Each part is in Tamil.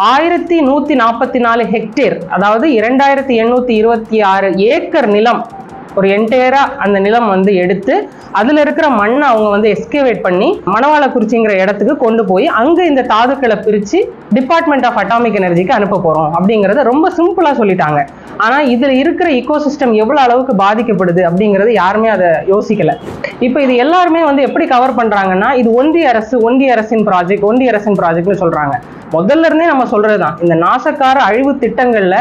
ஆயிரத்தி நூற்றி நாற்பத்தி நாலு ஹெக்டேர் அதாவது இரண்டாயிரத்தி எண்ணூற்றி இருபத்தி ஆறு ஏக்கர் நிலம் ஒரு என்டையராக அந்த நிலம் வந்து எடுத்து அதில் இருக்கிற மண்ணை அவங்க வந்து எஸ்கேவேட் பண்ணி மணவாளக்குறிச்சிங்கிற இடத்துக்கு கொண்டு போய் அங்கே இந்த தாதுக்களை பிரித்து டிபார்ட்மெண்ட் ஆஃப் அட்டாமிக் எனர்ஜிக்கு அனுப்ப போகிறோம் அப்படிங்கிறத ரொம்ப சிம்பிளாக சொல்லிட்டாங்க. ஆனால் இதில் இருக்கிற இக்கோசிஸ்டம் எவ்வளோ அளவுக்கு பாதிக்கப்படுது அப்படிங்கிறது யாருமே அதை யோசிக்கலை. இப்போ இது எல்லாருமே வந்து எப்படி கவர் பண்ணுறாங்கன்னா இது ஒன்றிய அரசு ஒன்றிய அரசின் ப்ராஜெக்ட் ஒன்றிய அரசின் ப்ராஜெக்ட்னு சொல்கிறாங்க முதல்ல இருந்தே நம்ம சொல்றதுதான். இந்த நாசக்கார அழிவு திட்டங்கள்ல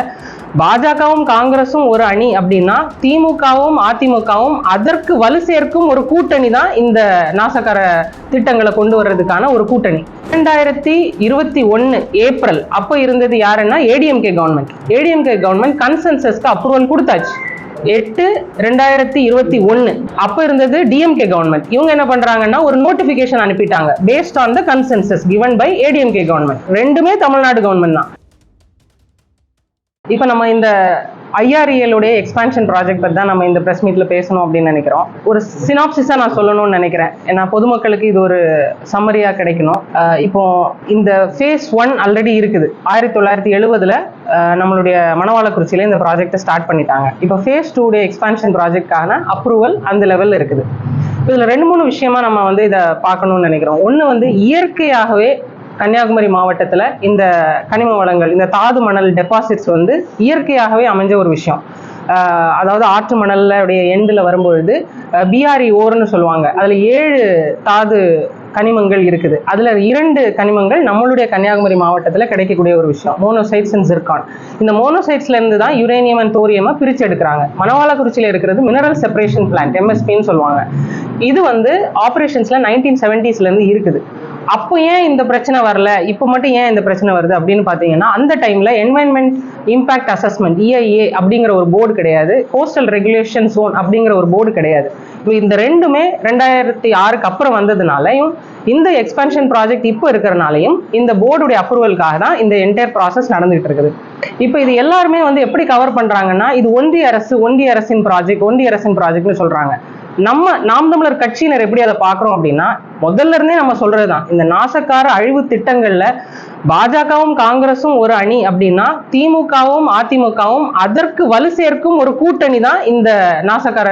பாஜகவும் காங்கிரஸும் ஒரு அணி அப்படின்னா திமுகவும் அதிமுகவும் அதற்கு வலு சேர்க்கும் ஒரு கூட்டணி தான் இந்த நாசக்கார திட்டங்களை கொண்டு வர்றதுக்கான ஒரு கூட்டணி. இரண்டாயிரத்தி இருபத்தி ஒன்று ஏப்ரல் அப்போ இருந்தது யாருன்னா ஏடிஎம்கே கவர்மெண்ட் ஏடிஎம்கே கவர்மெண்ட் கன்சென்சஸ்க்கு அப்ரூவல் கொடுத்தாச்சு. எட்டு ரெண்டாயிரத்தி இருபத்தி ஒன்னு. அப்ப இருந்தது டிஎம்கே கவர்மெண்ட் இவங்க என்ன பண்றாங்கன்னா ஒரு நோட்டிபிகேஷன் அனுப்பிட்டாங்க based on the consensus given by ADMK government ரெண்டுமே தமிழ்நாடு கவர்மெண்ட் தான். இப்போ நம்ம இந்த ஐஆர்இஎலுடைய எக்ஸ்பான்ஷன் ப்ராஜெக்ட் பற்றி தான் நம்ம இந்த ப்ரெஸ் மீட்டில் பேசணும் அப்படின்னு நினைக்கிறோம். ஒரு சினாப்சிஸாக நான் சொல்லணும்னு நினைக்கிறேன். ஏன்னா பொதுமக்களுக்கு இது ஒரு சம்மரியாக கிடைக்கணும். இப்போ இந்த ஃபேஸ் ஒன் ஆல்ரெடி இருக்குது. ஆயிரத்தி தொள்ளாயிரத்தி எழுபதில் நம்மளுடைய மணவாளக்குறிச்சியில் இந்த ப்ராஜெக்ட்டை ஸ்டார்ட் பண்ணிட்டாங்க. இப்போ ஃபேஸ் டூடைய எக்ஸ்பான்ஷன் ப்ராஜெக்டான அப்ரூவல் அந்த லெவலில் இருக்குது. இதில் ரெண்டு மூணு விஷயமா நம்ம வந்து இதை பார்க்கணும்னு நினைக்கிறோம். ஒன்று வந்து இயற்கையாகவே கன்னியாகுமரி மாவட்டத்தில் இந்த கனிம வளங்கள் இந்த தாது மணல் டெபாசிட்ஸ் வந்து இயற்கையாகவே அமைஞ்ச ஒரு விஷயம். அதாவது ஆற்று மணலுடைய எண்டில் வரும்பொழுது பிஆர்இ ஓர்னு சொல்லுவாங்க. அதில் ஏழு தாது கனிமங்கள் இருக்குது. அதில் இரண்டு கனிமங்கள் நம்மளுடைய கன்னியாகுமரி மாவட்டத்தில் கிடைக்கக்கூடிய ஒரு விஷயம். மோனோசைட்ஸ் அண்ட் ஜிர்கான் இந்த மோனோசைட்ஸ்லேருந்து தான் யுரேனியம் அண்ட் தோரியமாக பிரித்து எடுக்கிறாங்க. மணவாளக்குறிச்சியில் இருக்கிறது மினரல் செப்பரேஷன் பிளான்ட் எம்எஸ்பின்னு சொல்லுவாங்க. இது வந்து ஆப்ரேஷன்ஸில் நைன்டீன் செவன்டீஸ்லேருந்து இருக்குது. அப்போ ஏன் இந்த பிரச்சனை வரல? இப்போ மட்டும் ஏன் இந்த பிரச்சனை வருது அப்படின்னு பார்த்தீங்கன்னா அந்த டைம்ல என்வைன்மெண்ட் இம்பாக்ட் அசஸ்மெண்ட் இஐஏ அப்படிங்கிற ஒரு போர்டு கிடையாது. கோஸ்டல் ரெகுலேஷன் ஜோன் அப்படிங்கிற ஒரு போர்டு கிடையாது. இப்போ இந்த ரெண்டுமே ரெண்டாயிரத்தி ஆறுக்கு அப்புறம் வந்ததுனாலையும் இந்த எக்ஸ்பான்ஷன் ப்ராஜெக்ட் இப்போ இருக்கிறனாலையும் இந்த போர்டுடைய அப்ரூவலுக்காக தான் இந்த என்டையர் ப்ராசஸ் நடந்துகிட்டு இருக்குது. இப்போ இது எல்லாருமே வந்து எப்படி கவர் பண்றாங்கன்னா இது ஒன்றிய அரசு ஒன்றிய அரசின் ப்ராஜெக்ட் ஒன்றிய அரசின் ப்ராஜெக்ட்னு சொல்றாங்க. நம்ம நாம் தமிழர் கட்சியினர் எப்படி அதை பார்க்குறோம் அப்படின்னா முதல்ல இருந்தே நம்ம சொல்றதுதான். இந்த நாசக்கார அழிவு திட்டங்கள்ல பாஜகவும் காங்கிரஸும் ஒரு அணி அப்படின்னா திமுகவும் அதிமுகவும் அதற்கு வலு சேர்க்கும் ஒரு கூட்டணி தான் இந்த நாசக்கார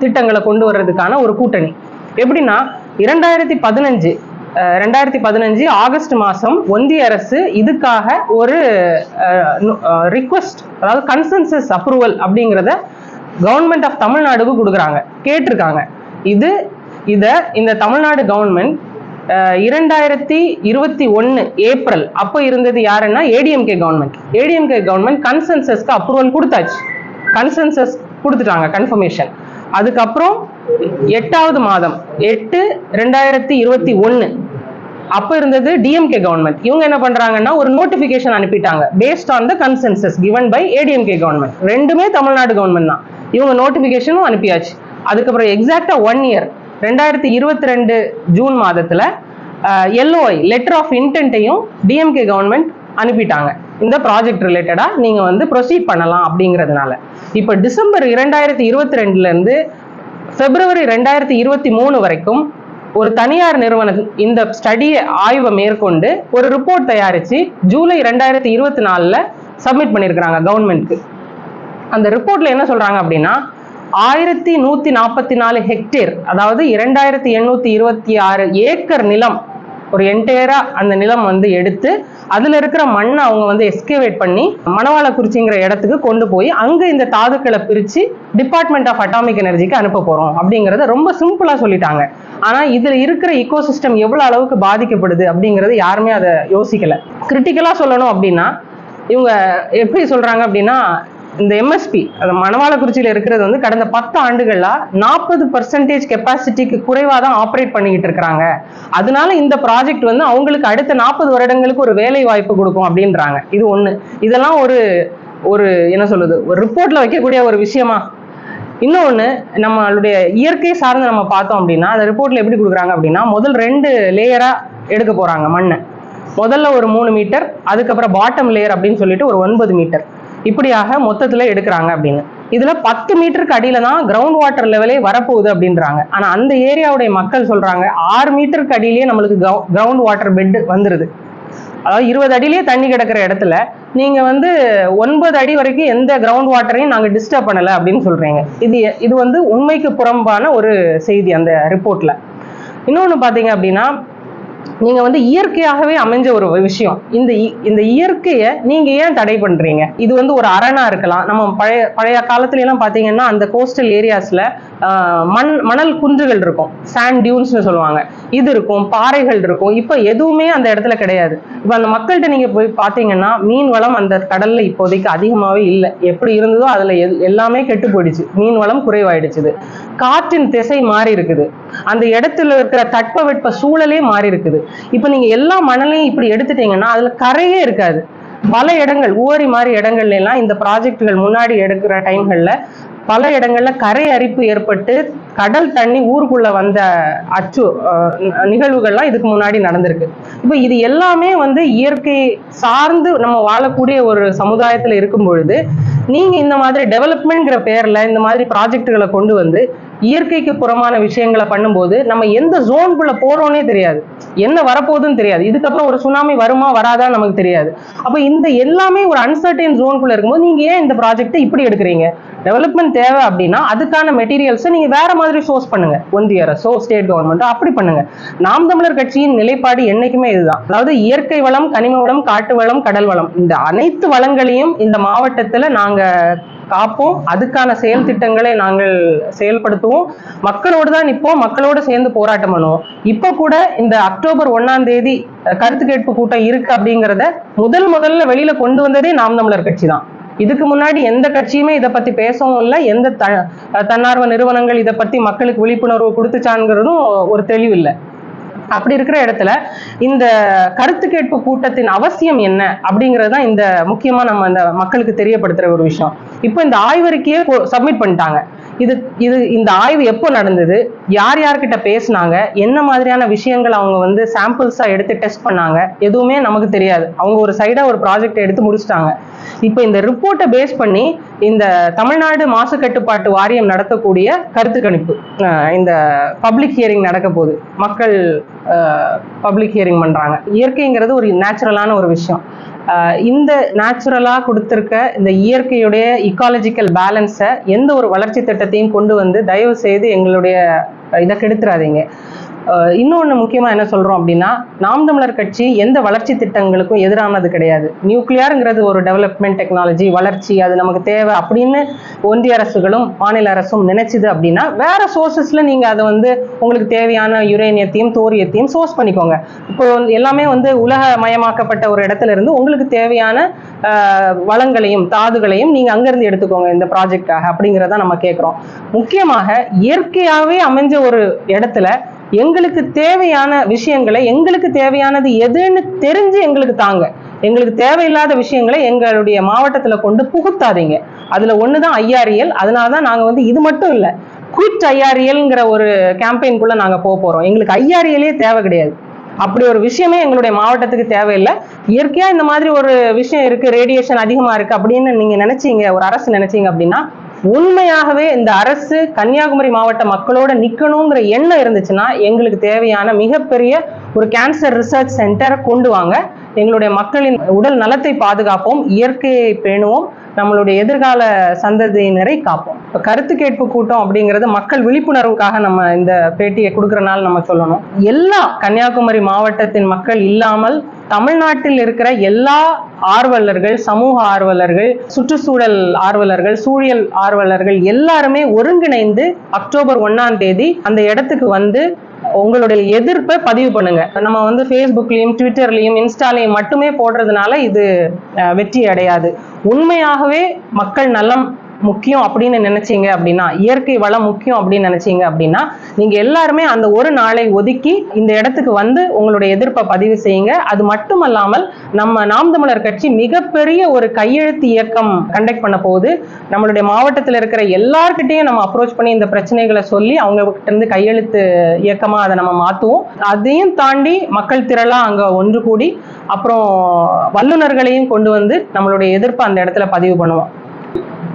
திட்டங்களை கொண்டு வர்றதுக்கான ஒரு கூட்டணி. எப்படின்னா இரண்டாயிரத்தி பதினஞ்சு அஹ், ரெண்டாயிரத்தி பதினஞ்சு ஆகஸ்ட் மாதம் ஒன்றிய அரசு இதுக்காக ஒரு ரிக்வெஸ்ட் அதாவது கன்சென்சஸ் அப்ரூவல் அப்படிங்கிறத கவர்மெண்ட் ஆஃப் தமிழ்நாடுக்கு கொடுக்குறாங்க. கேட்டிருக்காங்க. இது இதை இந்த தமிழ்நாடு கவர்மெண்ட் இரண்டாயிரத்தி இருபத்தி ஒன்று ஏப்ரல் அப்போ இருந்தது யாருன்னா ஏடிஎம்கே கவர்மெண்ட் ஏடிஎம்கே கவர்மெண்ட் கன்சென்சஸ்க்கு அப்ரூவல் கொடுத்தாச்சு. கன்சென்சஸ் கொடுத்துட்டாங்க கன்ஃபர்மேஷன் அதுக்கப்புறம் எட்டாவது மாதம் எட்டு ரெண்டாயிரத்தி இருபத்தி ஒன்று அப்போ இருந்தது டிஎம்கே கவர்மெண்ட் இவங்க என்ன பண்றாங்கன்னா ஒரு நோட்டிபிகேஷன் அனுப்பிட்டாங்க based on the consensus given by ADMK government ரெண்டுமே தமிழ்நாடு கவர்மெண்ட் தான். இவங்க நோட்டிபிகேஷனும் அனுப்பியாச்சு. அதுக்கப்புறம் எக்ஸாக்டா ஒன் இயர் ரெண்டாயிரத்தி இருபத்தி ரெண்டு ஜூன் மாதத்துல எல்ஓஐ லெட்டர் ஆஃப் இன்டென்ட்டையும் டிஎம்கே கவர்மெண்ட் அனுப்பிட்டாங்க. இந்த ப்ராஜெக்ட் ரிலேட்டடாக நீங்கள் வந்து ப்ரொசீட் பண்ணலாம் அப்படிங்கிறதுனால. இப்போ டிசம்பர் இரண்டாயிரத்தி இருபத்தி ரெண்டுலேருந்து ஃபெப்ரவரி பிப்ரவரி ரெண்டாயிரத்தி இருபத்தி மூணு வரைக்கும் ஒரு தனியார் நிறுவனம் இந்த ஸ்டடியை ஆய்வை மேற்கொண்டு ஒரு ரிப்போர்ட் தயாரிச்சு ஜூலை ரெண்டாயிரத்தி இருபத்தி நாலில் சப்மிட் பண்ணியிருக்கிறாங்க கவர்மெண்ட்க்கு அந்த ரிப்போர்ட்ல என்ன சொல்றாங்க அப்படின்னா ஆயிரத்தி நூத்தி நாற்பத்தி நாலு ஹெக்டேர் அதாவது இரண்டாயிரத்தி எண்ணூத்தி இருபத்தி ஆறு ஏக்கர் நிலம் ஒரு என்டையரா அந்த நிலம் வந்து எடுத்து அதுல இருக்கிற மண்ணை அவங்க வந்து எஸ்கேவேட் பண்ணி மணவாளக்குறிச்சிங்கிற இடத்துக்கு கொண்டு போய் அங்க இந்த தாதுக்களை பிரிச்சு டிபார்ட்மெண்ட் ஆஃப் அட்டாமிக் எனர்ஜிக்கு அனுப்ப போறோம் அப்படிங்கறத ரொம்ப சிம்பிளா சொல்லிட்டாங்க. ஆனா இதுல இருக்கிற இக்கோசிஸ்டம் எவ்வளவு அளவுக்கு பாதிக்கப்படுது அப்படிங்கறது யாருமே அதை யோசிக்கல. கிரிட்டிக்கலா சொல்லணும் அப்படின்னா இவங்க எப்படி சொல்றாங்க அப்படின்னா இந்த எம்எஸ்பி அந்த மணவாளக்குறிச்சியில் இருக்கிறது வந்து கடந்த பத்து ஆண்டுகளில் நாற்பது பர்சன்டேஜ் கெப்பாசிட்டிக்கு குறைவாக தான் ஆப்ரேட் பண்ணிக்கிட்டு இருக்கிறாங்க. அதனால இந்த ப்ராஜெக்ட் வந்து அவங்களுக்கு அடுத்த நாற்பது வருடங்களுக்கு ஒரு வேலை வாய்ப்பு கொடுக்கும் அப்படின்றாங்க. இது ஒன்று இதெல்லாம் ஒரு ஒரு என்ன சொல்லுது ஒரு ரிப்போர்ட்டில் வைக்கக்கூடிய ஒரு விஷயமா? இன்னொன்று நம்மளுடைய இயற்கை சார்ந்து நம்ம பார்த்தோம் அப்படின்னா அந்த ரிப்போர்ட்டில் எப்படி கொடுக்குறாங்க அப்படின்னா முதல் ரெண்டு லேயராக எடுக்க போகிறாங்க மண்ணை. முதல்ல ஒரு மூணு மீட்டர் அதுக்கப்புறம் பாட்டம் லேயர் அப்படின்னு சொல்லிட்டு ஒரு ஒன்பது மீட்டர் இப்படியாக மொத்தத்தில் எடுக்கிறாங்க அப்படின்னு. இதுல பத்து மீட்டருக்கு அடியில தான் கிரவுண்ட் வாட்டர் லெவலே வரப்போகுது அப்படின்றாங்க. ஆனா அந்த ஏரியாவுடைய மக்கள் சொல்றாங்க ஆறு மீட்டருக்கு அடியிலேயே நம்மளுக்கு கிரவுண்ட் வாட்டர் பெட் வந்துருது. அதாவது இருபது அடியிலேயே தண்ணி கிடக்கிற இடத்துல நீங்க வந்து ஒன்பது அடி வரைக்கும் எந்த கிரவுண்ட் வாட்டரையும் நாங்க டிஸ்டர்ப் பண்ணல அப்படின்னு சொல்றீங்க. இது இது வந்து உண்மைக்கு புறம்பான ஒரு செய்தி அந்த ரிப்போர்ட்ல இன்னொன்று பார்த்தீங்க அப்படின்னா நீங்க வந்து இயற்கையாகவே அமைஞ்ச ஒரு விஷயம். இந்த இந்த இயற்கையை நீங்க ஏன் தடை பண்றீங்க? இது வந்து ஒரு அரணா இருக்கலாம். நம்ம பழைய பழைய காலத்துல எல்லாம் பாத்தீங்கன்னா அந்த கோஸ்டல் ஏரியாஸ்ல மண் மணல் குன்றுகள் இருக்கும். சாண்ட் டியூன்ஸ்னு சொல்லுவாங்க. இது இருக்கும் பாறைகள் இருக்கும். இப்போ எதுவுமே அந்த இடத்துல கிடையாது. இப்போ அந்த மக்கள்கிட்ட நீங்க போய் பாத்தீங்கன்னா மீன் வளம் அந்த கடல்ல இப்போதைக்கு அதிகமாவே இல்லை. எப்படி இருந்ததோ அதுல எல்- எல்லாமே கெட்டு போயிடுச்சு. மீன் வளம் குறைவாயிடுச்சுது. காற்றின் திசை மாறி இருக்குது அந்த இடத்துல இருக்கிற தட்பவெட்ப சூழலே மாறி இருக்குது இப்போ நீங்க எல்லா மணலையும் இப்படி எடுத்துட்டீங்கன்னா அதுல கரையே இருக்காது. பல இடங்கள் ஊவரி மாதிரி இடங்கள்ல எல்லாம் இந்த ப்ராஜெக்டுகள் முன்னாடி எடுக்கிற டைம்கள்ல பல இடங்கள்ல கரை அரிப்பு ஏற்பட்டு கடல் தண்ணி ஊருக்குள்ள வந்த அச்சு நிகழ்வுகள்லாம் இதுக்கு முன்னாடி நடந்திருக்கு. இப்போ இது எல்லாமே வந்து இயற்கை சார்ந்து நம்ம வாழக்கூடிய ஒரு சமுதாயத்துல இருக்கும் பொழுது நீங்க இந்த மாதிரி டெவலப்மெண்ட்ங்கிற பேர்ல இந்த மாதிரி ப்ராஜெக்ட்களை கொண்டு வந்து இயற்கைக்கு புறமான விஷயங்களை பண்ணும்போது நம்ம எந்த ஜோனுக்குள்ள போறோம்னே தெரியாது. என்ன வரப்போகுதுன்னு தெரியாது. இதுக்கப்புறம் ஒரு சுனாமி வருமா வராதா நமக்கு தெரியாது. அப்ப இந்த எல்லாமே ஒரு அன்சர்டைன் ஜோனுக்குள்ள இருக்கும்போது நீங்க ஏன் இந்த ப்ராஜெக்ட்டை இப்படி எடுக்கிறீங்க? டெவலப்மெண்ட் தேவை அப்படின்னா அதுக்கான மெட்டீரியல்ஸை நீங்கள் வேற மாதிரி சோர்ஸ் பண்ணுங்க. ஒன்றிய அரசோ ஸ்டேட் கவர்மெண்ட்டோ அப்படி பண்ணுங்க. நாம் தமிழர் கட்சியின் நிலைப்பாடு என்னைக்குமே இதுதான். அதாவது இயற்கை வளம் கனிம வளம் காட்டு வளம் கடல் வளம். இந்த அனைத்து வளங்களையும் இந்த மாவட்டத்தில் நாங்கள் காப்போம். அதுக்கான செயல் திட்டங்களை நாங்கள் செயல்படுத்துவோம். மக்களோடு தான் நிற்போம். மக்களோடு சேர்ந்து போராட்டம் பண்ணுவோம். இப்போ கூட இந்த அக்டோபர் ஒன்னாம் தேதி கருத்து கேட்பு கூட்டம் இருக்கு அப்படிங்கிறத முதல் முதல்ல வெளியில கொண்டு வந்ததே நாம் தமிழர் கட்சி தான். இதுக்கு முன்னாடி எந்த கட்சியுமே இதை பத்தி பேசவும் இல்லை. எந்த த தன்னார்வ நிறுவனங்கள் இதை பத்தி மக்களுக்கு விழிப்புணர்வு கொடுத்துச்சாங்கிறதும் ஒரு தெளிவு இல்லை. அப்படி இருக்கிற இடத்துல இந்த கருத்து கேட்பு கூட்டத்தின் அவசியம் என்ன அப்படிங்கிறது தான் இந்த முக்கியமா நம்ம இந்த மக்களுக்கு தெரியப்படுத்துற ஒரு விஷயம். இப்போ இந்த ஆய்வறிக்கையை சப்மிட் பண்ணிட்டாங்க. இது இது இந்த ஆய்வு எப்போ நடந்தது? யார் யார்கிட்ட பேசுனாங்க? என்ன மாதிரியான விஷயங்கள் அவங்க வந்து சாம்பிள்ஸாக எடுத்து டெஸ்ட் பண்ணாங்க? எதுவுமே நமக்கு தெரியாது. அவங்க ஒரு சைடாக ஒரு ப்ராஜெக்ட் எடுத்து முடிச்சிட்டாங்க. இப்போ இந்த ரிப்போர்ட்டை பேஸ் பண்ணி இந்த தமிழ்நாடு மாசு கட்டுப்பாட்டு வாரியம் நடத்தக்கூடிய கருத்து கணிப்பு இந்த பப்ளிக் ஹியரிங் நடக்க போகுது. மக்கள் பப்ளிக் ஹியரிங் பண்ணுறாங்க இயற்கைங்கிறது ஒரு நேச்சுரலான ஒரு விஷயம். இந்த நேச்சுரலாக கொடுத்துருக்க இந்த இயற்கையுடைய இக்காலஜிக்கல் பேலன்ஸை எந்த ஒரு வளர்ச்சி திட்டத்தையும் கொண்டு வந்து தயவு செய்து எங்களுடைய இதை கெடுத்துறாதீங்க. இன்னொன்று இன்னொன்னு என்ன சொல்கிறோம் அப்படின்னா நாம் தமிழர் கட்சி எந்த வளர்ச்சி திட்டங்களுக்கும் எதிரானது கிடையாது. நியூக்ளியருங்கிறது ஒரு டெவலப்மெண்ட் டெக்னாலஜி வளர்ச்சி அது நமக்கு தேவை அப்படின்னு ஒன்றிய அரசுகளும் மாநில அரசும் நினைச்சுது அப்படின்னா வேற சோர்சஸ்ல நீங்கள் அதை வந்து உங்களுக்கு தேவையான யுரேனியத்தையும் தோரியத்தையும் சோர்ஸ் பண்ணிக்கோங்க. இப்போ வந்து எல்லாமே வந்து உலகமயமாக்கப்பட்ட ஒரு இடத்துல இருந்து உங்களுக்கு தேவையான வளங்களையும் தாதுகளையும் நீங்கள் அங்கிருந்து எடுத்துக்கோங்க இந்த ப்ராஜெக்டாக அப்படிங்கிறத நம்ம கேட்குறோம் முக்கியமாக இயற்கையாகவே அமைஞ்ச ஒரு இடத்துல எங்களுக்கு தேவையான விஷயங்களை எங்களுக்கு தேவையானது எதுன்னு தெரிஞ்சு எங்களுக்கு தாங்க. எங்களுக்கு தேவையில்லாத விஷயங்களை எங்களுடைய மாவட்டத்தில் கொண்டு புகுத்தாதீங்க. அதில் ஒன்று தான் ஐஆர்இஎல் அதனால தான் நாங்கள் வந்து இது மட்டும் இல்லை குவிட் ஐஆர்இஎல்ங்கிற ஒரு கேம்பெயின்குள்ளே நாங்கள் போக போகிறோம் எங்களுக்கு ஐஆர்இஎல்லே தேவை கிடையாது. அப்படி ஒரு விஷயமே எங்களுடைய மாவட்டத்துக்கு தேவையில்லை. இயற்கையாக இந்த மாதிரி ஒரு விஷயம் இருக்குது ரேடியேஷன் அதிகமாக இருக்குது அப்படின்னு நீங்கள் நினச்சிங்க ஒரு அரசு நினச்சிங்க அப்படின்னா உண்மையாகவே இந்த அரசு கன்னியாகுமரி மாவட்ட மக்களோட நிக்கணுங்கிற எண்ணம் இருந்துச்சுன்னா எங்களுக்கு தேவையான மிகப்பெரிய ஒரு கேன்சர் ரிசர்ச் சென்டரை கொண்டு வாங்க. எங்களுடைய மக்களின் உடல் நலத்தை பாதுகாப்போம் இயற்கையை பேணுவோம். நம்மளுடைய எதிர்கால சந்ததியினரை காப்போம். இப்போ கருத்து கேட்பு கூட்டம் அப்படிங்கிறது மக்கள் விழிப்புணர்வுக்காக நம்ம இந்த பேட்டியை கொடுக்குறனால நம்ம சொல்லணும். எல்லா கன்னியாகுமரி மாவட்டத்தின் மக்கள் இல்லாமல் தமிழ்நாட்டில் இருக்கிற எல்லா ஆர்வலர்கள் சமூக ஆர்வலர்கள் சுற்றுச்சூழல் ஆர்வலர்கள் சூழியல் ஆர்வலர்கள் எல்லாருமே ஒருங்கிணைந்து அக்டோபர் ஒன்னாம் தேதி அந்த இடத்துக்கு வந்து உங்களுடைய எதிர்ப்பை பதிவு பண்ணுங்க. நம்ம வந்து ஃபேஸ்புக்லயும் ட்விட்டர்லயும் இன்ஸ்டாலையும் மட்டுமே போடுறதுனால இது வெற்றி அடையாது. உண்மையாகவே மக்கள் நலம் முக்கியம் அப்படின்னு நினைச்சீங்க அப்படின்னா இயற்கை வளம் முக்கியம் அப்படின்னு நினைச்சீங்க அப்படின்னா நீங்க எல்லாருமே அந்த ஒரு நாளை ஒதுக்கி இந்த இடத்துக்கு வந்து உங்களுடைய எதிர்ப்பை பதிவு செய்யுங்க. அது மட்டுமல்லாமல் நம்ம நாம் தமிழர் கட்சி மிகப்பெரிய ஒரு கையெழுத்து இயக்கம் கண்டக்ட் பண்ண போகுது. நம்மளுடைய மாவட்டத்தில் இருக்கிற எல்லார்கிட்டையும் நம்ம அப்ரோச் பண்ணி இந்த பிரச்சனைகளை சொல்லி அவங்க கிட்ட இருந்து கையெழுத்து இயக்கமா அதை நம்ம மாத்துவோம். அதையும் தாண்டி மக்கள் திரளா அங்க ஒன்று கூடி அப்புறம் வல்லுநர்களையும் கொண்டு வந்து நம்மளுடைய எதிர்ப்பை அந்த இடத்துல பதிவு பண்ணுவோம்.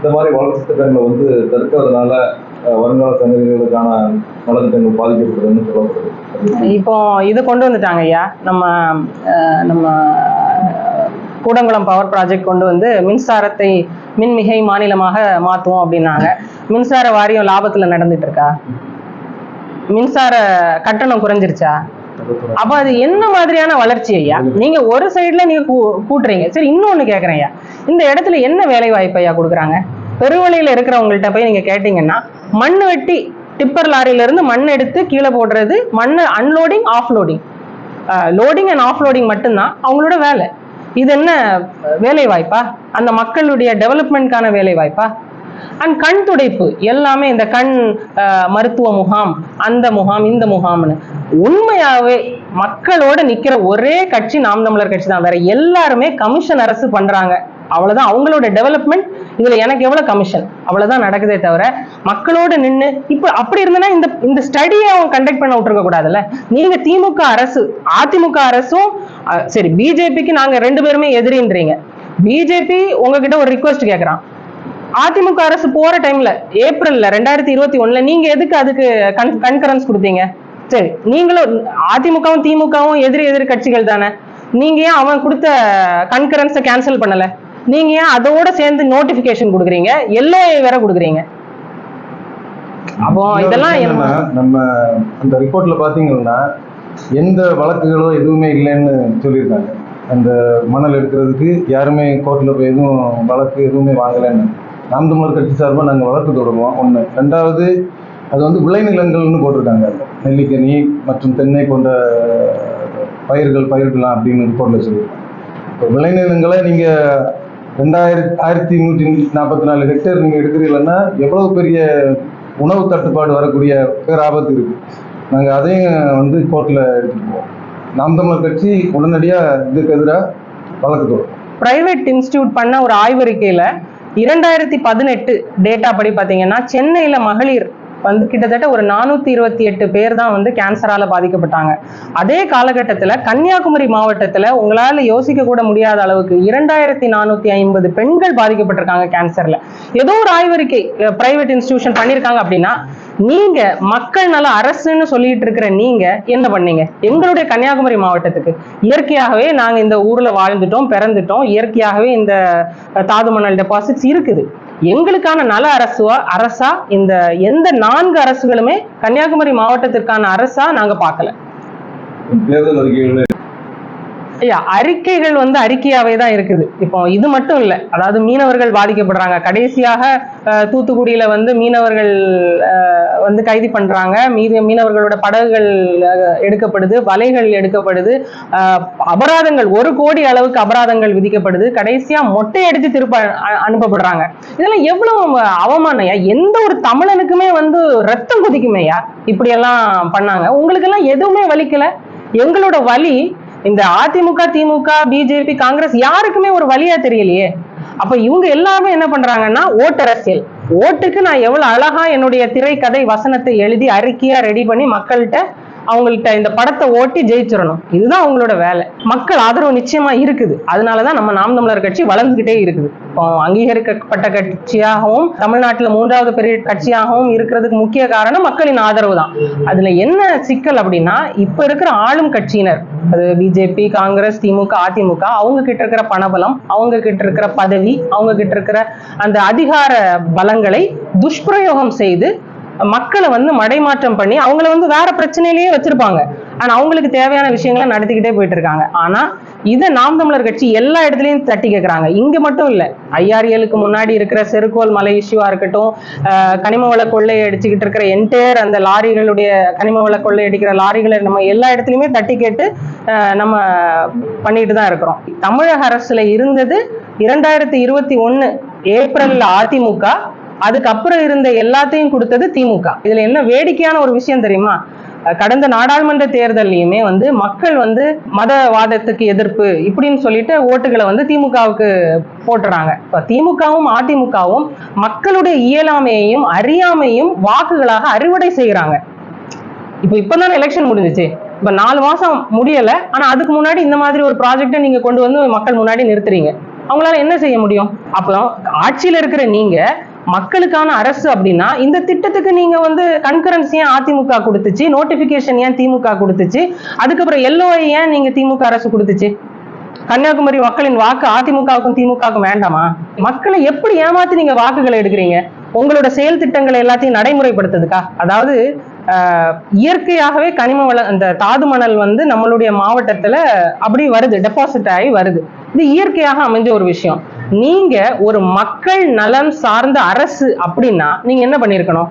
இந்த மாதிரி வளர்ச்சி திட்டங்களை வந்து தடுக்கிறதுனால வருங்கால சந்ததிகளுக்கான நலத்திட்டங்கள் பாதிக்கப்படுதுன்னு சொல்லப்படுது. இப்போ இது கொண்டு வந்துட்டாங்க ஐயா. நம்ம நம்ம கூடங்குளம் பவர் ப்ராஜெக்ட் கொண்டு வந்து மின்சாரத்தை மின்மிகை மாநிலமாக மாற்றுவோம் அப்படின்னாங்க. மின்சார வாரியம் லாபத்தில் நடந்துட்டு இருக்கா மின்சார கட்டணம் குறைஞ்சிருச்சா? அப்ப அது என்ன மாதிரியான வளர்ச்சி ஐயா? நீங்க ஒரு சைடுல நீங்க கூ- கூட்டுறீங்க. சரி இன்னொன்னு கேக்குறேன் ஐயா. இந்த இடத்துல என்ன வேலை வாய்ப்பு ஐயா கொடுக்குறாங்க? பெருவழியில இருக்கிறவங்கள்ட்ட போய் நீங்க கேட்டீங்கன்னா மண் வெட்டி டிப்பர் லாரியில இருந்து மண் எடுத்து கீழே போடுறது மண் unloading offloading loading and offloading மட்டும்தான் அவங்களோட வேலை. இது என்ன வேலை வாய்ப்பா அந்த மக்களுடைய டெவலப்மெண்ட்கான வேலை வாய்ப்பா அண்ட் கண் துடைப்பு எல்லாமே இந்த கண் மருத்துவ முகாம் அந்த முகாம் இந்த முகாம்னு. உண்மையாவே மக்களோட நிக்கிற ஒரே கட்சி நாம் தமிழர் கட்சி தான் வேற எல்லாருமே கமிஷன் அரசு பண்றாங்க. அவ்வளவுதான். அவங்களோட டெவலப்மெண்ட் இதுல எனக்கு எவ்வளவு கமிஷன் அவ்வளவுதான் நடக்குதே தவிர மக்களோட நின்று இப்ப அப்படி இருந்தனா இந்த இந்த ஸ்டடியை அவன் கண்டக்ட் பண்ண விட்டுருக்க கூடாதுல்ல நீங்க திமுக அரசு அதிமுக அரசும் சரி பிஜேபிக்கு நாங்க ரெண்டு பேருமே எதிரின்றீங்க. பிஜேபி உங்ககிட்ட ஒரு ரிக்வஸ்ட் கேட்கறான் அதிமுக அரசு போற டைம்ல ஏப்ரல்ல ரெண்டாயிரத்தி இருபத்தி ஒண்ணுல நீங்க எதுக்கு அதுக்கு கன்கரன்ஸ் கொடுத்தீங்க? சரி நீங்களும் அதிமுகவும் திமுகவும் எதிரி எதிரி கட்சிகள் தானே. நீங்க ஏன் அவன் கொடுத்த கன்கரன்ஸை கேன்சல் பண்ணல? நீங்க ஏன் அதோட சேர்ந்து நோட்டிபிகேஷன் கொடுக்குறீங்க? எல்லோ வேற கொடுக்குறீங்க. அப்போ இதெல்லாம் என்ன- நம்ம அந்த ரிப்போர்ட்ல பாத்தீங்கன்னா எந்த வழக்குகளோ எதுவுமே இல்லைன்னு சொல்லியிருக்காங்க. அந்த மணல் எடுக்கிறதுக்கு யாருமே கோர்ட்ல போய் எதுவும் வழக்கு எதுவுமே வாங்கலைன்னு. நாம் தமிழர் கட்சி சார்பாக நாங்கள் வழக்கு தொடருவோம் ஒன்று ரெண்டாவது அது வந்து விளைநிலங்கள்னு போட்டிருக்காங்க. நெல்லிக்கனி மற்றும் தென்னை போன்ற பயிர்கள் பயிரிடலாம் அப்படின்னு ரிப்போர்ட்ல சொல்லியிருக்காங்க. இப்போ விளைநிலங்களை நீங்கள் ரெண்டாயிரத்தி ஆயிரத்தி நூற்றி நாற்பத்தி நாலு ஹெக்டேர் நீங்கள் எடுக்கிறீங்கன்னா எவ்வளோ பெரிய உணவு தட்டுப்பாடு வரக்கூடிய பேராபத்து இருக்குது நாங்கள் அதையும் வந்து கோர்ட்டில் எடுத்துக்குவோம். போவோம் நாம் தமிழர் கட்சி உடனடியாக இதுக்கு எதிராக வழக்கு தொடரும் பிரைவேட் இன்ஸ்டியூட் பண்ண ஒரு ஆய்வறிக்கையில் இரண்டாயிரத்தி பதினெட்டு டேட்டா படி பார்த்தீங்கன்னா சென்னையில் மகளிர் வந்து கிட்டத்தட்ட ஒரு நானூத்தி இருபத்தி எட்டு பேர் தான் வந்து கேன்சரால பாதிக்கப்பட்டாங்க. அதே காலகட்டத்துல கன்னியாகுமரி மாவட்டத்துல உங்களால யோசிக்க கூட முடியாத அளவுக்கு இரண்டாயிரத்தி நானூத்தி ஐம்பது பெண்கள் பாதிக்கப்பட்டிருக்காங்க கேன்சர்ல ஏதோ ஒரு ஆய்வறிக்கை பிரைவேட் இன்ஸ்டிடியூஷன் பண்ணிருக்காங்க அப்படின்னா நீங்க மக்கள் நல அரசுன்னு சொல்லிட்டு இருக்கிற நீங்க என்ன பண்ணீங்க? எங்களுடைய கன்னியாகுமரி மாவட்டத்துக்கு. இயற்கையாகவே நாங்க இந்த ஊர்ல வாழ்ந்துட்டோம் பிறந்துட்டோம். இயற்கையாகவே இந்த தாது மணல் டெபாசிட்ஸ் இருக்குது. எங்களுக்கான நல அரசுவா அரசா இந்த எந்த நான்கு அரசுகளுமே கன்னியாகுமரி மாவட்டத்திற்கான அரசா நாங்க பார்க்கல. தேர்தல் அறிக்கைகள் ஐயா அறிக்கைகள் வந்து அறிக்கையாவே தான் இருக்குது. இப்போ இது மட்டும் இல்லை அதாவது மீனவர்கள் பாதிக்கப்படுறாங்க. கடைசியாக தூத்துக்குடியில வந்து மீனவர்கள் வந்து கைது பண்றாங்க. மீது மீனவர்களோட படகுகள் எடுக்கப்படுது வலைகள் எடுக்கப்படுது. அபராதங்கள் ஒரு கோடி அளவுக்கு அபராதங்கள் விதிக்கப்படுது. கடைசியா மொட்டை அடித்து திருப்ப அ- அனுப்பப்படுறாங்க. இதெல்லாம் எவ்வளவு அவமானம்யா எந்த ஒரு தமிழனுக்குமே வந்து ரத்தம் குதிக்குமேயா இப்படி எல்லாம் பண்ணாங்க. உங்களுக்கு எல்லாம் எதுவுமே வலிக்கல? எங்களோட வலி இந்த அதிமுக திமுக பிஜேபி காங்கிரஸ் யாருக்குமே ஒரு வழியா தெரியலையே. அப்ப இவங்க எல்லாருமே என்ன பண்றாங்கன்னா ஓட்டு அரசியல். ஓட்டுக்கு நான் எவ்வளவு அழகா என்னுடைய திரைக்கதை வசனத்தை எழுதி அறிக்கையா ரெடி பண்ணி மக்கள்கிட்ட அவங்கள்ட்ட இந்த படத்தை ஓட்டி ஜெயிச்சிடணும். இதுதான் அவங்களோட வேலை. மக்கள் ஆதரவு நிச்சயமா இருக்குது. அதனாலதான் நம்ம நாம் தமிழர் கட்சி வளர்ந்துகிட்டே இருக்குது. இப்போ அங்கீகரிக்கப்பட்ட கட்சியாகவும் தமிழ்நாட்டில் மூன்றாவது பெரிய கட்சியாகவும் இருக்கிறதுக்கு முக்கிய காரணம் மக்களின் ஆதரவு தான் அதுல என்ன சிக்கல் அப்படின்னா இப்ப இருக்கிற ஆளும் கட்சியினர் அது பிஜேபி காங்கிரஸ் திமுக அதிமுக அவங்க கிட்ட இருக்கிற பணபலம் அவங்க கிட்ட இருக்கிற பதவி அவங்க கிட்ட இருக்கிற அந்த அதிகார பலங்களை துஷ்பிரயோகம் செய்து மக்களை வந்து மடைமாற்றம் பண்ணி அவங்கள வந்து வேற பிரச்சனையிலேயே வச்சிருப்பாங்க. ஆனா அவங்களுக்கு தேவையான விஷயங்களை நடத்திக்கிட்டே போயிட்டு இருக்காங்க ஆனா இதை நாம் தமிழர் கட்சி எல்லா இடத்துலையும் தட்டி கேட்கறாங்க இங்க மட்டும் இல்ல. ஐஆர்ஏலுக்கு முன்னாடி இருக்கிற செருக்கோல் மலை இஷ்யூவா இருக்கட்டும் கனிம வள கொள்ளை அடிச்சுக்கிட்டு இருக்கிற என்டையர் அந்த லாரிகளுடைய கனிம வள கொள்ளை அடிக்கிற லாரிகளை நம்ம எல்லா இடத்துலயுமே தட்டி கேட்டு நம்ம பண்ணிட்டு தான் இருக்கிறோம். தமிழக அரசுல இருந்தது இரண்டாயிரத்தி இருபத்தி ஒன்னு ஏப்ரல்ல அதிமுக அதுக்கப்புறம் இருந்த எல்லாத்தையும் கொடுத்தது திமுக. இதுல என்ன வேடிக்கையான ஒரு விஷயம் தெரியுமா? கடந்த நாடாளுமன்ற தேர்தல்லையுமே வந்து மக்கள் வந்து மதவாதத்துக்கு எதிர்ப்பு இப்படின்னு சொல்லிட்டு ஓட்டுகளை வந்து திமுகவுக்கு போட்டுறாங்க. இப்ப திமுகவும் அதிமுகவும் மக்களுடைய இயலாமையையும் அறியாமையும் வாக்குகளாக அறுவடை செய்கிறாங்க இப்போ இப்பதானே எலெக்ஷன் முடிஞ்சிச்சு. இப்ப நாலு மாசம் முடியல. ஆனா அதுக்கு முன்னாடி இந்த மாதிரி ஒரு ப்ராஜெக்டை நீங்க கொண்டு வந்து மக்கள் முன்னாடி நிறுத்துறீங்க. அவங்களால என்ன செய்ய முடியும்? அப்புறம் ஆட்சியில இருக்கிற நீங்க மக்களுக்கான அரசு அப்படின்னா இந்த திட்டத்துக்கு நீங்க வந்து கன்கரன்ஸ் ஏன் அதிமுக கொடுத்துச்சு? நோட்டிபிகேஷன் ஏன் திமுக கொடுத்துச்சு? அதுக்கப்புறம் எல்லோஐ ஏன் நீங்க திமுக அரசு கொடுத்துச்சு? கன்னியாகுமரி மக்களின் வாக்கு அதிமுகவுக்கும் திமுகவுக்கும் வேண்டாமா? மக்களை எப்படி ஏமாத்தி நீங்க வாக்குகளை எடுக்கிறீங்க? உங்களோட செயல் திட்டங்களை எல்லாத்தையும் நடைமுறைப்படுத்துதுக்கா அதாவது இயற்கையாகவே கனிம வள அந்த தாது மணல் வந்து நம்மளுடைய மாவட்டத்துல அப்படி வருது டெபாசிட் ஆகி வருது. இது இயற்கையாக அமைஞ்ச ஒரு விஷயம். நீங்க ஒரு மக்கள் நலன் சார்ந்த அரசு அப்படின்னா நீங்க என்ன பண்ணிருக்கணும்?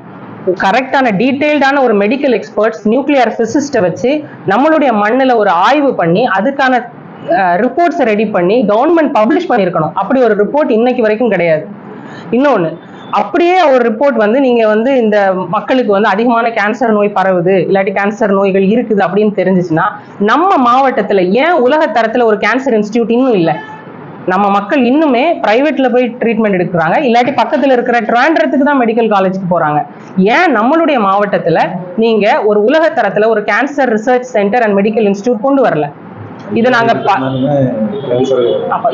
கரெக்டான டீட்டெயில்டான ஒரு மெடிக்கல் எக்ஸ்பர்ட்ஸ் நியூக்ளியர் பிசிஸ்ட்டை வச்சு நம்மளுடைய மண்ணில் ஒரு ஆய்வு பண்ணி அதுக்கான ரிப்போர்ட்ஸை ரெடி பண்ணி கவர்மெண்ட் பப்ளிஷ் பண்ணியிருக்கணும் அப்படி ஒரு ரிப்போர்ட் இன்னைக்கு வரைக்கும் கிடையாது. இன்னொன்று அப்படியே ஒரு ரிப்போர்ட் வந்து நீங்கள் வந்து இந்த மக்களுக்கு வந்து அதிகமான கேன்சர் நோய் பரவுது இல்லாட்டி கேன்சர் நோய்கள் இருக்குது அப்படின்னு தெரிஞ்சிச்சுன்னா நம்ம மாவட்டத்தில் ஏன் உலக தரத்தில் ஒரு கேன்சர் இன்ஸ்டியூட் இன்னும் இல்லை? நம்ம மக்கள் இன்னுமே பிரைவேட்ல போய் ட்ரீட்மெண்ட் எடுக்கிறாங்க. இல்லாட்டி பக்கத்துல இருக்கிற ட்ராண்டரத்துக்கு தான் மெடிக்கல் காலேஜுக்கு போறாங்க. ஏன் நம்மளுடைய மாவட்டத்துல நீங்க ஒரு உலக தரத்துல ஒரு cancer research centre and medical institute கொண்டு வரல? இதை நாங்க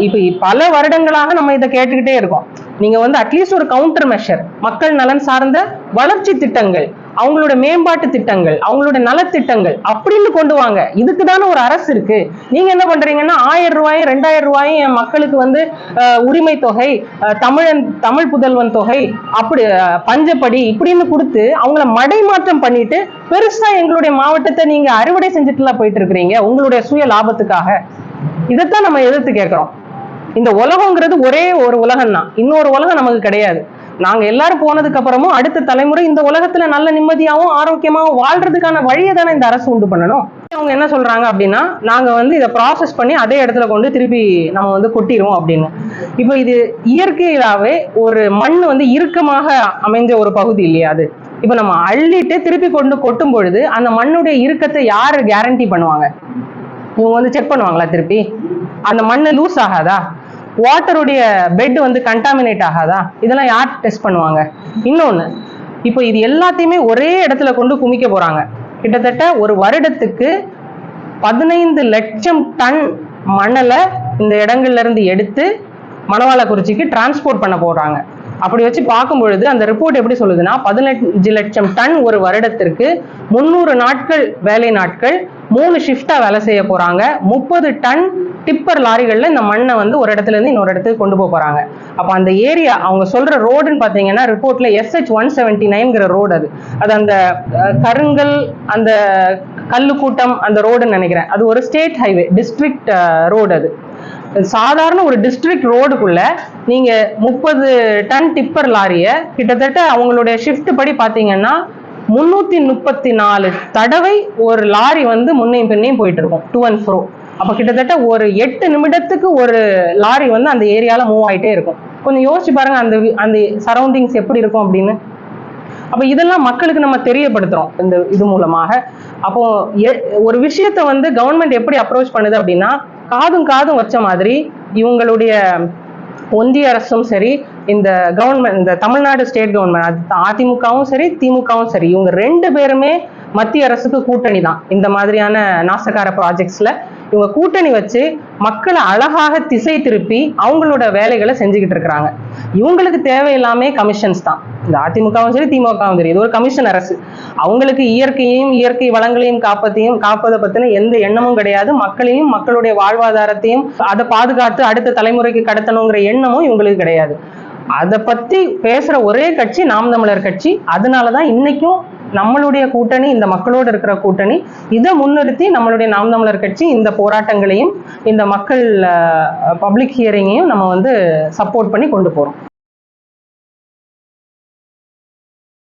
இப்ப பல வருடங்களாக நம்ம இதை கேட்டுக்கிட்டே இருக்கோம். நீங்க வந்து அட்லீஸ்ட் ஒரு கவுண்டர் மெஷர் மக்கள் நலன் சார்ந்த வளர்ச்சி திட்டங்கள் அவங்களோட மேம்பாட்டு திட்டங்கள் அவங்களோட நலத்திட்டங்கள் அப்படின்னு கொண்டு வாங்க. இதுக்கு தானே ஒரு அரசு இருக்கு. நீங்க என்ன பண்றீங்கன்னா ஆயிரம் ரூபாயும் ரெண்டாயிரம் ரூபாயும் என் மக்களுக்கு வந்து உரிமை தொகை தமிழன் தமிழ் புதல்வன் தொகை அப்படி பஞ்சப்படி இப்படின்னு கொடுத்து அவங்கள மடைமாற்றம் பண்ணிட்டு பெருசா எங்களுடைய மாவட்டத்தை நீங்க அறுவடை செஞ்சுட்டுலாம் போயிட்டு இருக்கிறீங்க உங்களுடைய சுய லாபத்துக்காக. இதைத்தான் நம்ம எதிர்த்து கேட்கிறோம். இந்த உலகங்கிறது ஒரே ஒரு உலகம் தான் இன்னொரு உலகம் நமக்கு கிடையாது. நாங்க எல்லாரும் போனதுக்கு அப்புறமும் அடுத்த தலைமுறை இந்த உலகத்துல நல்ல நிம்மதியாவும் ஆரோக்கியமாவும் வாழ்றதுக்கான வழியை தானே இந்த அரசு உண்டு பண்ணணும். அவங்க என்ன சொல்றாங்க அப்படின்னா நாங்க வந்து இதை ப்ராசஸ் பண்ணி அதே இடத்துல கொண்டு திருப்பி நம்ம வந்து கொட்டிடுவோம் அப்படின்னு. இப்போ இது இயற்கையிலாவே ஒரு மண் வந்து இறுக்கமாக அமைஞ்ச ஒரு பகுதி இல்லையா அது? இப்போ நம்ம அள்ளிட்டு திருப்பி கொண்டு கொட்டும் பொழுது அந்த மண்ணுடைய இறுக்கத்தை யார் கேரண்டி பண்ணுவாங்க? இவங்க வந்து செக் பண்ணுவாங்களா திருப்பி? அந்த மண்ணு லூஸ் ஆகாதா? வாட்டருடைய பெட் வந்து கண்டாமினேட் ஆகாதா? இதெல்லாம் யார் டெஸ்ட் பண்ணுவாங்க? இன்னொன்று இப்போ இது எல்லாத்தையுமே ஒரே இடத்துல கொண்டு குமிக்க போகிறாங்க கிட்டத்தட்ட ஒரு வருடத்துக்கு பதினைந்து லட்சம் டன் மணலை இந்த இடங்கள்லேருந்து எடுத்து மணவாளக்குறிச்சிக்கு டிரான்ஸ்போர்ட் பண்ண போகிறாங்க அப்படி வச்சு பார்க்கும் பொழுது அந்த ரிப்போர்ட் எப்படி சொல்லுதுன்னா பதினஞ்சு லட்சம் டன் ஒரு வருடத்திற்கு முந்நூறு நாட்கள் வேலை நாட்கள் மூணு ஷிஃப்டா வேலை செய்ய போறாங்க. முப்பது டன் டிப்பர் லாரிகள்ல இந்த மண்ணை வந்து ஒரு இடத்துல இருந்து இன்னொரு இடத்துக்கு கொண்டு போக போறாங்க. அப்ப அந்த ஏரியா அவங்க சொல்ற ரோடுன்னு பாத்தீங்கன்னா ரிப்போர்ட்ல எஸ்ஹெச் ஒன் செவன்டி நைன்கிற ரோடு அது. அது அந்த கருங்கல் அந்த கல்லுக்கூட்டம் அந்த ரோடுன்னு நினைக்கிறேன். அது ஒரு ஸ்டேட் ஹைவே டிஸ்ட்ரிக்ட் ரோடு அது. சாதாரண ஒரு டிஸ்ட்ரிக்ட் ரோடுக்குள்ள நீங்க முப்பது டன் டிப்பர் லாரிய கிட்டத்தட்ட அவங்களுடைய ஷிஃப்ட் படி பாத்தீங்கன்னா முன்னூத்தி முப்பத்தி நாலு தடவை ஒரு லாரி வந்து முன்னையும் பின்னையும் போயிட்டு இருக்கும் டூ அண்ட் ஃப்ரோ அப்ப கிட்டத்தட்ட ஒரு எட்டு நிமிடத்துக்கு ஒரு லாரி வந்து அந்த ஏரியால மூவ் ஆயிட்டே இருக்கும். கொஞ்சம் யோசிச்சு பாருங்க அந்த அந்த சரௌண்டிங்ஸ் எப்படி இருக்கும் அப்படின்னு. அப்ப இதெல்லாம் மக்களுக்கு நம்ம தெரியப்படுத்துறோம். இந்த இது மூலமாக. அப்போ எ- ஒரு விஷயத்தை வந்து கவர்மெண்ட் எப்படி அப்ரோச் பண்ணுது அப்படின்னா காதும் காதும் வச்ச மாதிரி இவங்களுடைய ஒன்றிய அரசும் சரி இந்த கவர்மெண்ட் இந்த தமிழ்நாடு ஸ்டேட் கவர்மெண்ட் அதிமுகவும் சரி திமுகவும் சரி இவங்க ரெண்டு பேருமே மத்திய அரசுக்கு கூட்டணி தான். இந்த மாதிரியான நாசகார ப்ராஜெக்ட்ஸ்ல இவங்க கூட்டணி வச்சு மக்களை அழகாக திசை திருப்பி அவங்களோட வேலைகளை செஞ்சுக்கிட்டு இருக்கிறாங்க. இவங்களுக்கு தேவையில்லாமே கமிஷன்ஸ் தான். இந்த அதிமுகவும் சரி திமுகவும் சரி. இது ஒரு கமிஷன் அரசு. அவங்களுக்கு இயற்கையையும் இயற்கை வளங்களையும் காப்பத்தையும் காப்பதை பத்தின எந்த எண்ணமும் கிடையாது. மக்களையும் மக்களுடைய வாழ்வாதாரத்தையும் அதை பாதுகாத்து அடுத்த தலைமுறைக்கு கடத்தணுங்கிற எண்ணமும் இவங்களுக்கு கிடையாது. அதை பத்தி பேசுற ஒரே கட்சி நாம் தமிழர் கட்சி. அதனாலதான் இன்னைக்கும் நம்மளுடைய கூட்டணி இந்த மக்களோடு இருக்கிற கூட்டணி இதை முன்னிறுத்தி நம்மளுடைய நாம் தமிழர் கட்சி இந்த போராட்டங்களையும் இந்த மக்கள் பப்ளிக் ஹியரிங்கையும் நம்ம வந்து சப்போர்ட் பண்ணி கொண்டு போறோம்.